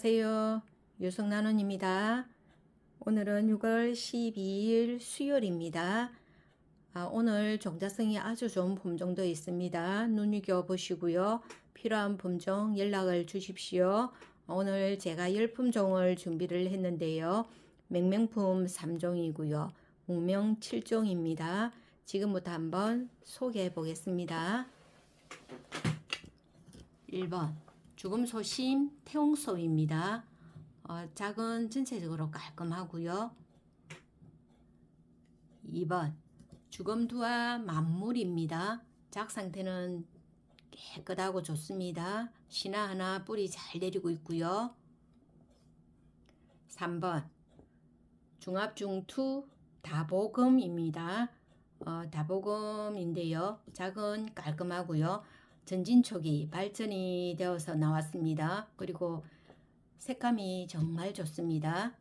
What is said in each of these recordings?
안녕하세요. 유성나눔입니다. 오늘은 6월 12일 수요일입니다. 아, 오늘 종자성이 아주 좋은 품종도 있습니다. 눈여겨 보시고요. 필요한 품종 연락을 주십시오. 오늘 제가 10품종을 준비를 했는데요. 맹명품 3종이고요. 무명 7종입니다. 지금부터 한번 소개해 보겠습니다. 1번 죽음 소심 태웅소입니다. 어, 작은 전체적으로 깔끔하고요. 2번 죽음두와 만물입니다. 작 상태는 깨끗하고 좋습니다. 신화 하나 뿌리 잘 내리고 있고요. 3번 중합중투 다보금입니다. 어, 다보금인데요. 작은 깔끔하고요. 전진촉이 발전이 되어서 나왔습니다. 그리고 색감이 정말 좋습니다.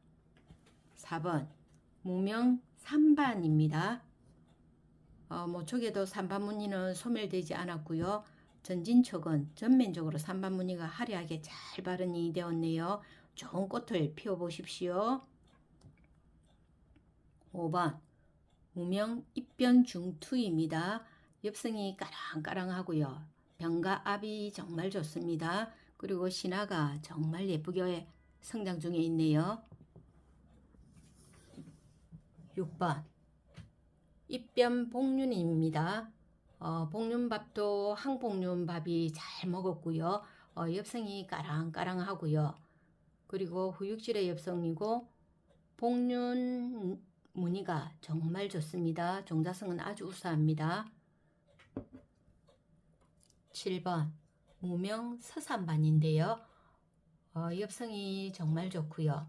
4번 무명 3반입니다. 어, 모촉에도 3반 무늬는 소멸되지 않았고요. 전진촉은 전면적으로 3반 무늬가 화려하게 잘 발현이 되었네요. 좋은 꽃을 피워보십시오. 5번 무명 입변 중투입니다. 엽성이 까랑까랑하고요. 병과 압이 정말 좋습니다. 그리고 신화가 정말 예쁘게 성장 중에 있네요. 6번 입변 복륜입니다. 어, 복륜밥도 항복륜밥이 잘 먹었고요. 어, 엽성이 까랑까랑하고요. 그리고 후육질의 엽성이고 복륜 무늬가 정말 좋습니다. 종자성은 아주 우수합니다. 7번 무명 서산반인데요. 어, 엽성이 정말 좋고요.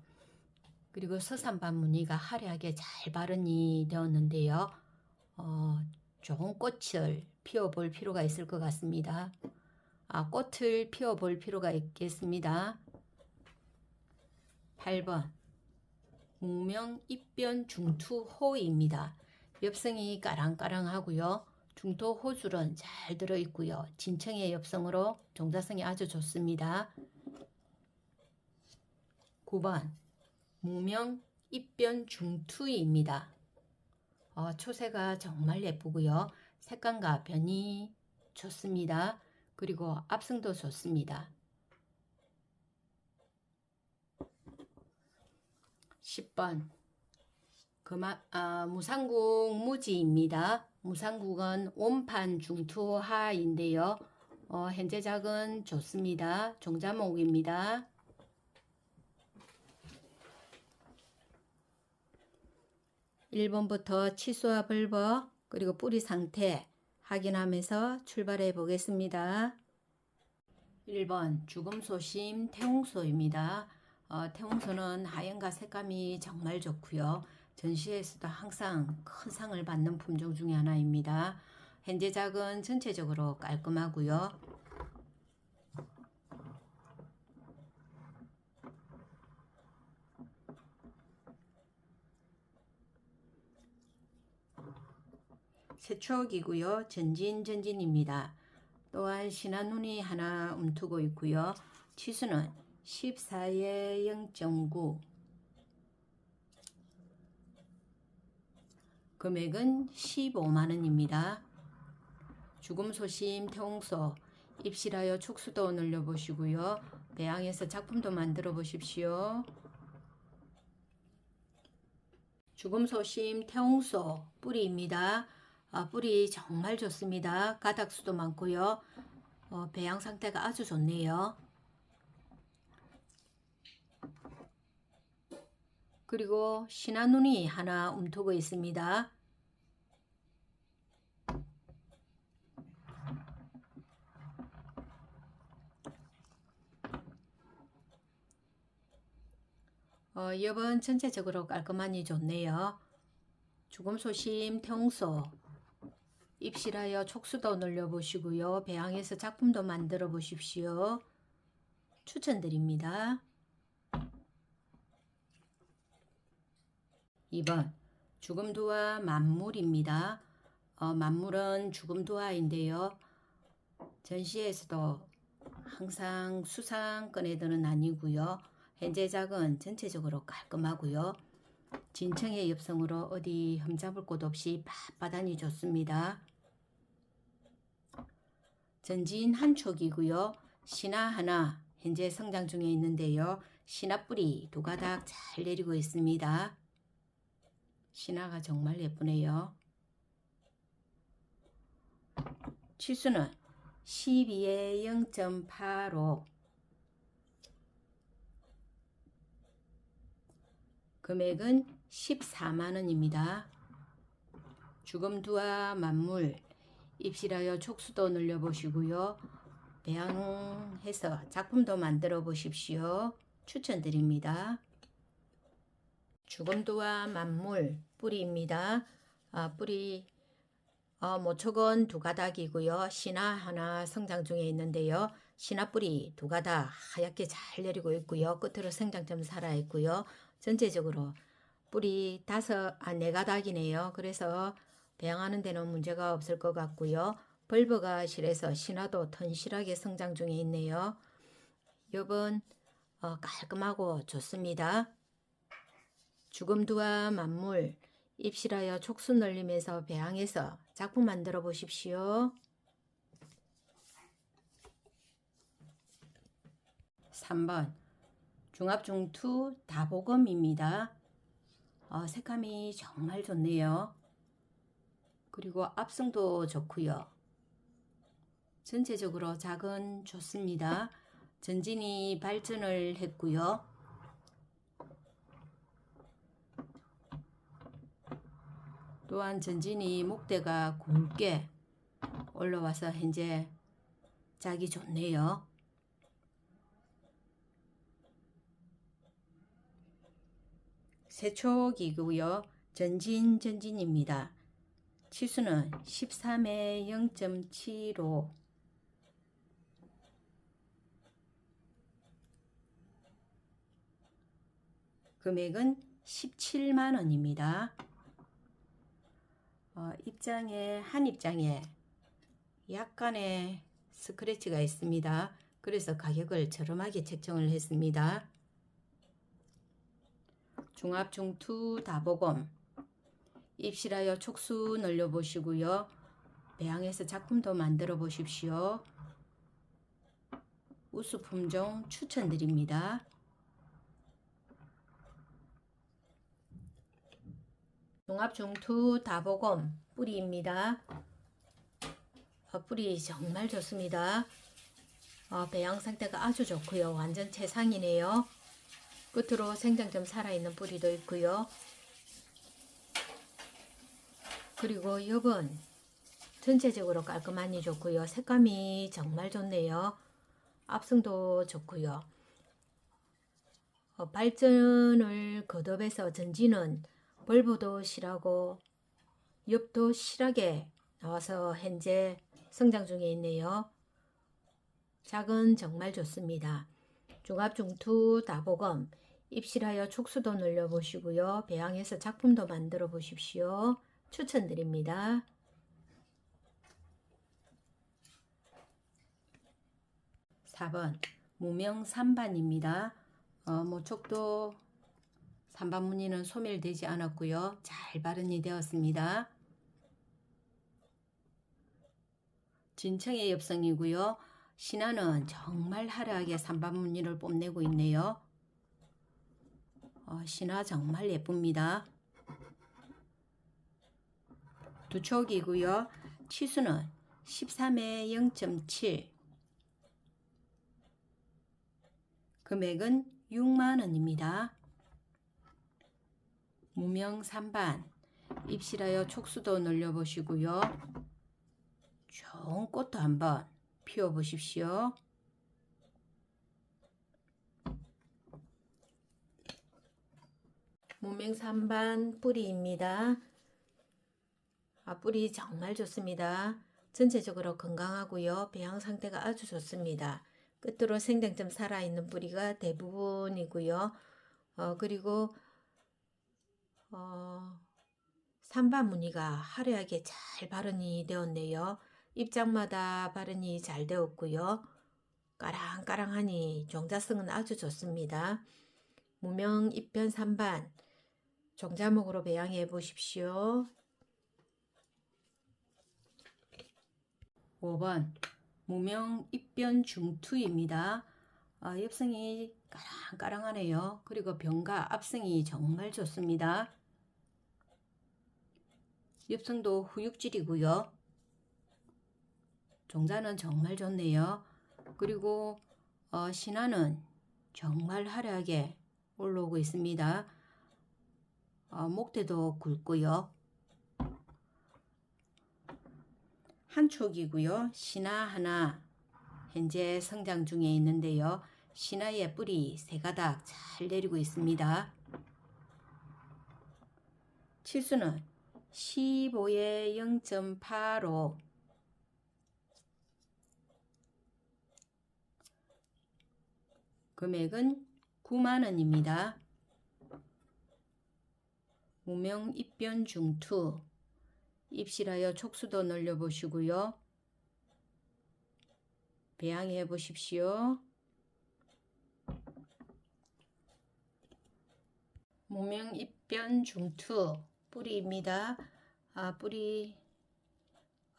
그리고 서산반 무늬가 화려하게 잘 발현이 되었는데요. 어, 좋은 꽃을 피워볼 필요가 있을 것 같습니다. 아, 꽃을 피워볼 필요가 있겠습니다. 8번 무명 입변 중투호입니다. 엽성이 까랑까랑하고요. 중토 호줄은 잘 들어있고요. 진청의 엽성으로 종자성이 아주 좋습니다. 9번 무명 입변 중투입니다. 어, 초세가 정말 예쁘고요. 색감과 변이 좋습니다. 그리고 압승도 좋습니다. 10번 그마, 아, 무상국 무지입니다. 무상국은 원판 중투하인데요. 어, 현재 작은 좋습니다. 종자목입니다. (1번부터) 치수와 벌버 그리고 뿌리 상태 확인하면서 출발해 보겠습니다. 1번 죽음소심 태웅소입니다. 어, 태웅소는 하얀과 색감이 정말 좋고요. 전시회에서도 항상 큰 상을 받는 품종 중에 하나입니다. 현재 작은 전체적으로 깔끔하고요. 세촉이고요. 전진 전진입니다. 또한 신한눈이 하나 움트고 있고요. 치수는 14에 0.9 금액은 15만원입니다. 죽음 소심 태홍소 입실하여 촉수도 늘려보시고요. 배양해서 작품도 만들어 보십시오. 죽음 소심 태홍소 뿌리입니다. 아, 뿌리 정말 좋습니다. 가닥수도 많고요. 어, 배양 상태가 아주 좋네요. 그리고 신한눈이 하나 움트고 있습니다. 어, 여번 전체적으로 깔끔하니 좋네요. 죽음 소심 태웅소 입실하여 촉수도 늘려보시고요. 배양해서 작품도 만들어 보십시오. 추천드립니다. 2번 죽음두화 만물입니다. 어, 만물은 죽음두화인데요. 전시에서도 항상 수상권에들은 아니고요. 현재 작은 전체적으로 깔끔하고요. 진청의 엽성으로 어디 흠잡을 곳 없이 빳빳하니 좋습니다. 전진 한 촉이고요. 신화 하나 현재 성장 중에 있는데요. 신화 뿌리 두 가닥 잘 내리고 있습니다. 신화가 정말 예쁘네요. 치수는 12에 0.85 금액은 14만원입니다. 주검두와 만물 입실하여 촉수도 늘려보시고요. 배양해서 작품도 만들어 보십시오. 추천드립니다. 주검두와 만물 뿌리입니다. 아, 뿌리 어, 모촉은 두 가닥이고요. 신화 하나 성장 중에 있는데요. 신화 뿌리 두 가닥 하얗게 잘 내리고 있고요. 끝으로 생장점 살아 있고요. 전체적으로 뿌리 다섯 아 네 가닥이네요. 그래서 배양하는 데는 문제가 없을 것 같고요. 벌브가 실해서 신화도 튼실하게 성장 중에 있네요. 엽은 어, 깔끔하고 좋습니다. 주금두와 만물 입실하여 촉수 늘리면서 배양해서 작품 만들어 보십시오. 3번 중합중투 다보검입니다. 어, 색감이 정말 좋네요. 그리고 압성도 좋고요. 전체적으로 작은 좋습니다. 전진이 발전을 했고요. 또한 전진이 목대가 굵게 올라와서 현재 자기 좋네요. 세촉이고요. 전진 전진입니다. 치수는 13에 0.75 금액은 17만 원입니다. 어, 입장에 한 입장에 약간의 스크래치가 있습니다. 그래서 가격을 저렴하게 책정을 했습니다. 중합 중투 다보검 입실하여 촉수 늘려 보시고요. 배양해서 작품도 만들어 보십시오. 우수 품종 추천드립니다. 종합 중투 다보검 뿌리입니다. 어, 뿌리 정말 좋습니다. 어, 배양 상태가 아주 좋고요. 완전 최상이네요. 끝으로 생장점 살아있는 뿌리도 있고요. 그리고 엽은 전체적으로 깔끔하니 좋고요. 색감이 정말 좋네요. 압승도 좋고요. 어, 발전을 거듭해서 전지는 벌브도 실하고 엽도 실하게 나와서 현재 성장 중에 있네요. 작은 정말 좋습니다. 중합중투 다보검 입실하여 촉수도 늘려보시고요. 배양해서 작품도 만들어 보십시오. 추천드립니다. 4번 무명 3반입니다. 어, 모촉도 3반 무늬는 소멸되지 않았고요. 잘 발현이 되었습니다. 진청의 엽성이고요. 신화는 정말 화려하게 3반 무늬를 뽐내고 있네요. 어, 신화 정말 예쁩니다. 두 촉이고요. 치수는 13에 0.7 금액은 6만원입니다. 무명 3반 입실하여 촉수도 늘려보시고요. 좋은 꽃도 한번 피워보십시오. 무명 3반 뿌리입니다. 아, 뿌리 정말 좋습니다. 전체적으로 건강하고요. 배양 상태가 아주 좋습니다. 끝으로 생장점 살아있는 뿌리가 대부분이고요. 어, 그리고 어, 산반 무늬가 화려하게 잘 발현이 되었네요. 입장마다 발현이 잘 되었고요. 까랑까랑하니 종자성은 아주 좋습니다. 무명 입변 3반 종자목으로 배양해 보십시오. 5번 무명 입변 중투입니다. 아, 엽성이 까랑까랑하네요. 그리고 병과 압성이 정말 좋습니다. 엽성도 후육질이고요. 종자는 정말 좋네요. 그리고 어, 신화는 정말 화려하게 올라오고 있습니다. 어, 목대도 굵고요. 한 촉이고요. 신화 하나 현재 성장 중에 있는데요. 신화의 뿌리 세 가닥 잘 내리고 있습니다. 치수는 15에 0.85 금액은 9만원입니다. 무명 입변 중투 입실하여 촉수도 늘려보시고요. 배양해 보십시오. 무명 입변 중투 뿌리입니다. 아, 뿌리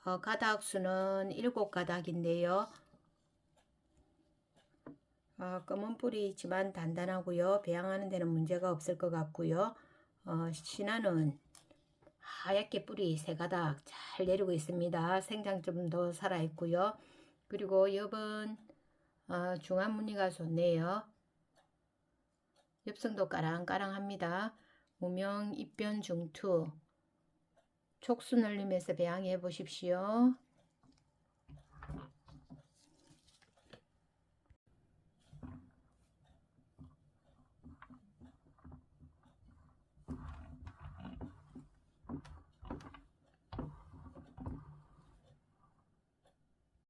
어, 가닥 수는 7가닥인데요. 어, 검은 뿌리지만 단단하고요. 배양하는 데는 문제가 없을 것 같고요. 어, 신화는 하얗게 뿌리 세 가닥 잘 내리고 있습니다. 생장점도 살아있고요. 그리고 엽은 어, 중안 무늬가 좋네요. 엽성도 까랑까랑합니다. 무명 입변 중투 촉수 늘리면서 배양해 보십시오.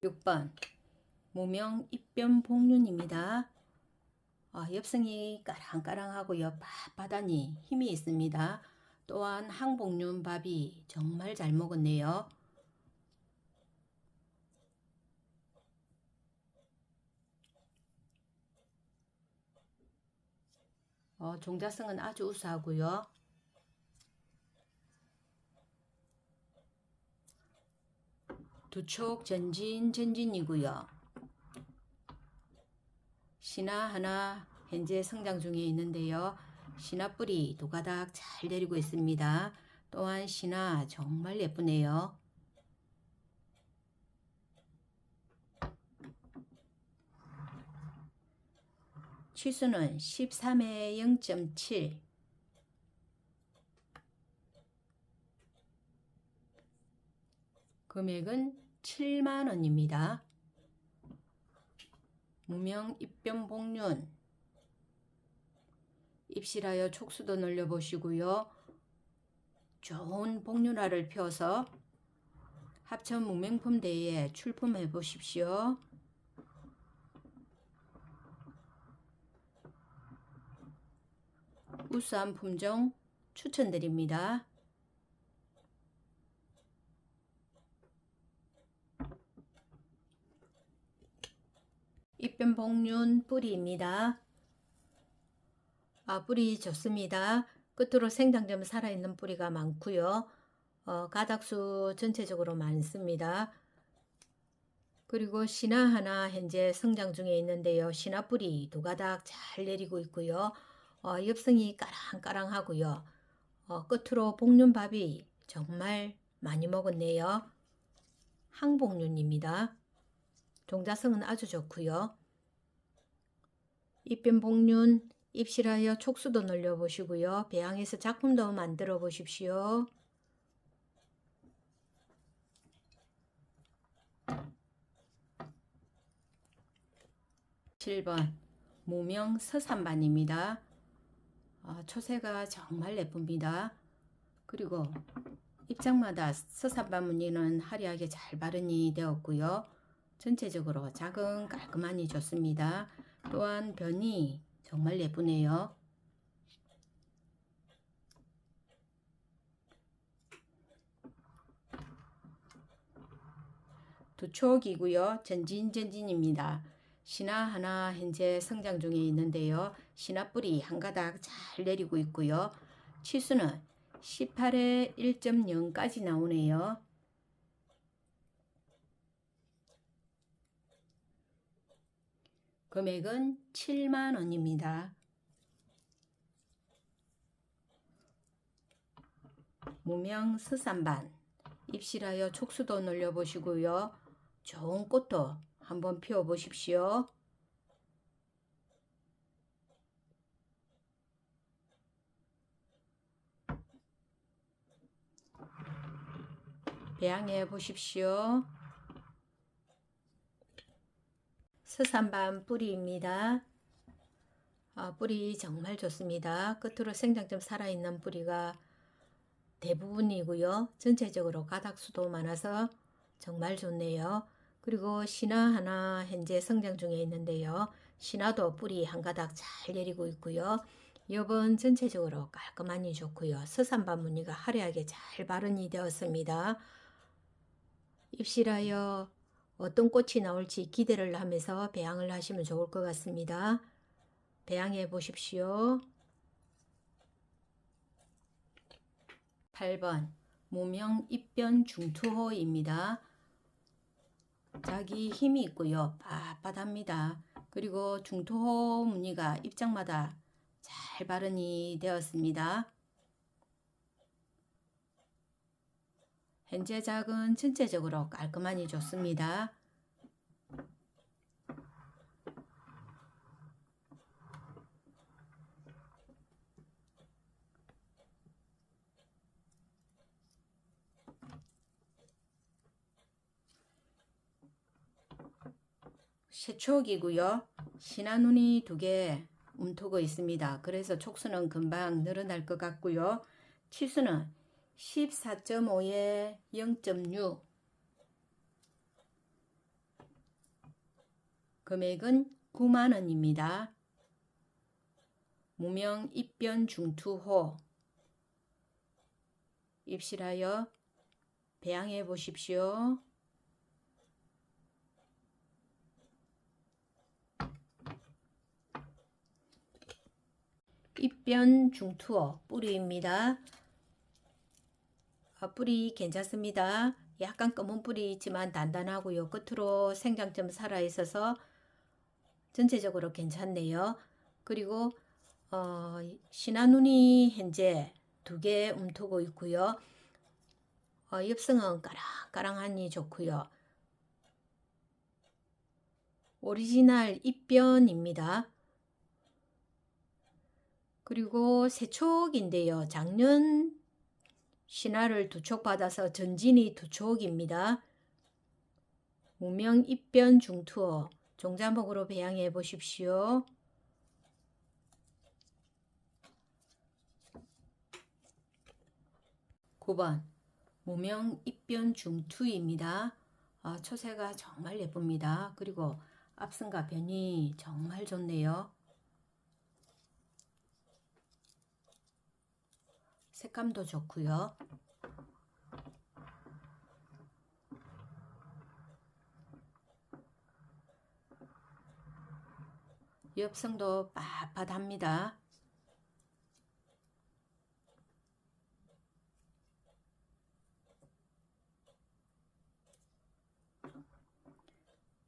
육번 무명 입변 복륜입니다. 어, 엽성이 까랑까랑하고요. 빳빳하니 힘이 있습니다. 또한 항복륜 밥이 정말 잘 먹었네요. 어, 종자성은 아주 우수하고요. 두촉 전진 전진이고요. 신화 하나 현재 성장 중에 있는데요. 신화 뿌리 두 가닥 잘 내리고 있습니다. 또한 신화 정말 예쁘네요. 치수는 13에 0.7 금액은 7만원입니다. 무명 입변 복륜 입실하여 촉수도 늘려보시고요. 좋은 복륜화를 펴서 합천 무명품 대회에 출품해 보십시오. 우수한 품종 추천드립니다. 입변 복륜 뿌리입니다. 아, 뿌리 좋습니다. 끝으로 생장점 살아있는 뿌리가 많고요. 어, 가닥수 전체적으로 많습니다. 그리고 신화 하나 현재 성장 중에 있는데요. 신화 뿌리 두 가닥 잘 내리고 있고요. 어, 엽성이 까랑까랑하고요. 어, 끝으로 복륜밥이 정말 많이 먹었네요. 항복륜입니다. 종자성은 아주 좋고요. 입변 복륜 입실하여 촉수도 늘려 보시고요. 배양해서 작품도 만들어 보십시오. (7번) 무명 서산반입니다. 아, 초세가 정말 예쁩니다. 그리고 입장마다 서산반 무늬는 화려하게 잘 발현이 되었고요. 전체적으로 작은 깔끔하니 좋습니다. 또한 변이 정말 예쁘네요. 두촉이고요. 전진전진입니다. 신화 하나 현재 성장 중에 있는데요. 신화 뿌리 한 가닥 잘 내리고 있고요. 치수는 18에 1.0까지 나오네요. 금액은 7만 원입니다. 무명 스산반 입실하여 촉수도 늘려보시고요. 좋은 꽃도 한번 피워보십시오. 배양해 보십시오. 스산반 뿌리입니다. 아, 뿌리 정말 좋습니다. 끝으로 생장점 살아있는 뿌리가 대부분이고요. 전체적으로 가닥수도 많아서 정말 좋네요. 그리고 신화 하나 현재 성장 중에 있는데요. 신화도 뿌리 한 가닥 잘 내리고 있고요. 여번 전체적으로 깔끔하니 좋고요. 서산반 무늬가 화려하게 잘 발현이 되었습니다. 입실하여 어떤 꽃이 나올지 기대를 하면서 배양을 하시면 좋을 것 같습니다. 배양해 보십시오. 8번 무명 입변 중투호입니다. 자기 힘이 있고요. 빳빳합니다. 그리고 중투호 무늬가 입장마다 잘 발현이 되었습니다. 현재 작은 전체적으로 깔끔하니 좋습니다. 세촉이고요. 신한눈이 두 개 움트고 있습니다. 그래서 촉수는 금방 늘어날 것 같고요. 치수는 14.5에 0.6 금액은 9만원입니다. 무명 입변 중투호 입실하여 배양해 보십시오. 입변 중투어 뿌리입니다. 아, 뿌리 괜찮습니다. 약간 검은 뿌리 있지만 단단하고요. 끝으로 생장점 살아있어서 전체적으로 괜찮네요. 그리고 어, 신한눈이 현재 두 개 움트고 있고요. 어, 엽성은 까랑까랑하니 좋고요. 오리지널 입변입니다. 그리고 세촉인데요. 작년 신화를 두촉 받아서 전진이 두 촉입니다. 무명 입변 중투어 종자목으로 배양해 보십시오. (9번) 무명 입변 중투입니다. 아, 초세가 정말 예쁩니다. 그리고 앞선과 변이 정말 좋네요. 색감도 좋고요. 엽성도 빳빳합니다.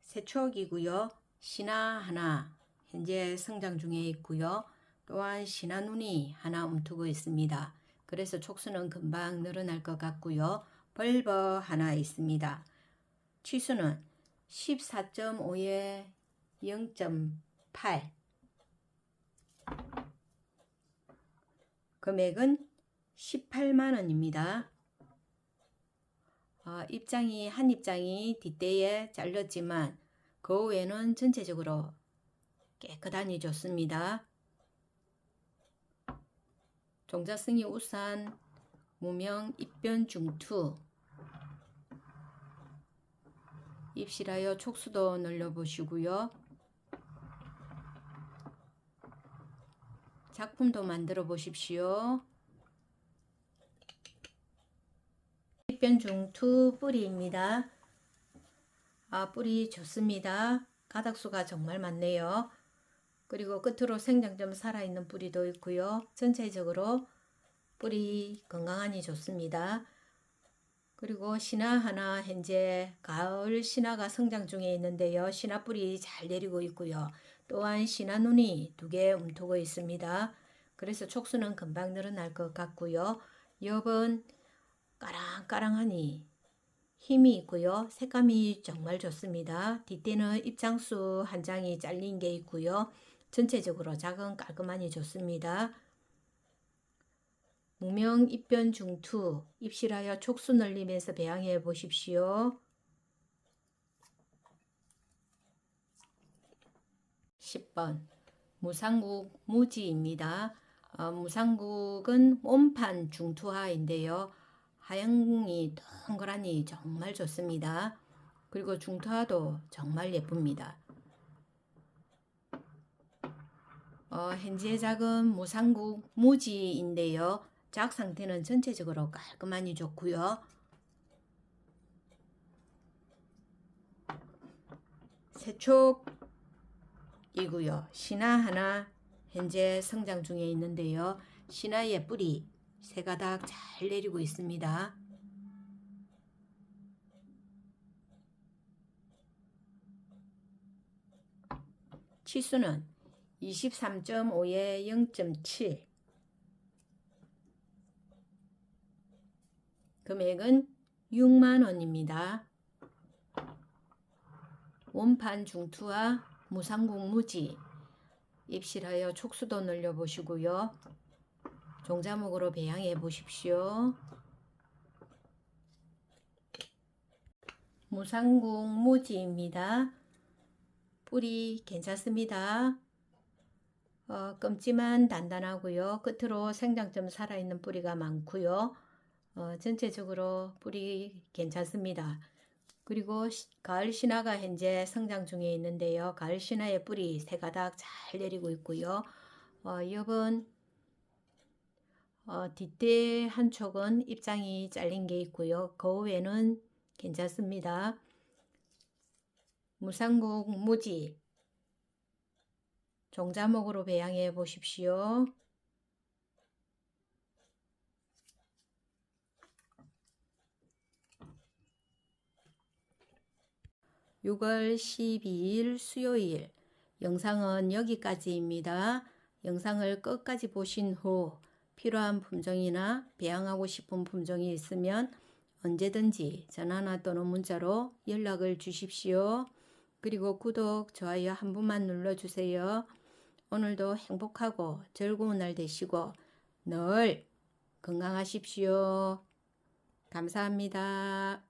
세촉이고요. 신화 하나 현재 성장 중에 있고요. 또한 신화 눈이 하나 움트고 있습니다. 그래서 촉수는 금방 늘어날 것 같고요. 벌버 하나 있습니다. 치수는 14.5에 0.8 금액은 18만원입니다. 어, 입장이 한 입장이 뒷대에 잘렸지만 그 외에는 전체적으로 깨끗하니 좋습니다. 종자승이 우산 무명 입변 중투 입실하여 촉수도 늘려보시고요. 작품도 만들어 보십시오. 입변 중투 뿌리입니다. 아, 뿌리 좋습니다. 가닥수가 정말 많네요. 그리고 끝으로 생장점 살아있는 뿌리도 있고요. 전체적으로 뿌리 건강하니 좋습니다. 그리고 신화 하나 현재 가을 신화가 성장 중에 있는데요. 신화 뿌리 잘 내리고 있고요. 또한 신화 눈이 두 개 움트고 있습니다. 그래서 촉수는 금방 늘어날 것 같고요. 엽은 까랑까랑하니 힘이 있고요. 색감이 정말 좋습니다. 뒷대는 입장수 한 장이 잘린 게 있고요. 전체적으로 작은 깔끔하니 좋습니다. 무명 입변 중투 입실하여 촉수 늘리면서 배양해 보십시오. 10번 무상국 무지입니다. 어, 무상국은 원판 중투화인데요. 하양이 동그라니 정말 좋습니다. 그리고 중투화도 정말 예쁩니다. 어, 현재 작은 무상국 무지인데요. 작 상태는 전체적으로 깔끔하니 좋고요. 세촉이고요. 신화 하나 현재 성장 중에 있는데요. 신화의 뿌리 세 가닥 잘 내리고 있습니다. 치수는 23.5에 0.7 금액은 6만 원입니다. 원판 중투와 무상국 무지 입실하여 촉수도 늘려보시고요. 종자목으로 배양해 보십시오. 무상국 무지입니다. 뿌리 괜찮습니다. 어, 끔지만 단단하고요. 끝으로 생장점 살아있는 뿌리가 많고요. 어, 전체적으로 뿌리 괜찮습니다. 그리고 시- 가을 신화가 현재 성장 중에 있는데요. 가을 신화의 뿌리 세 가닥 잘 내리고 있고요. 어, 엽은 어, 뒷대 한 촉은 입장이 잘린 게 있고요. 거우에는 괜찮습니다. 무상국 무지 종자목으로 배양해 보십시오. 6월 12일 수요일 영상은 여기까지입니다. 영상을 끝까지 보신 후 필요한 품종이나 배양하고 싶은 품종이 있으면 언제든지 전화나 또는 문자로 연락을 주십시오. 그리고 구독, 좋아요 한 번만 눌러주세요. 오늘도 행복하고 즐거운 날 되시고 늘 건강하십시오. 감사합니다.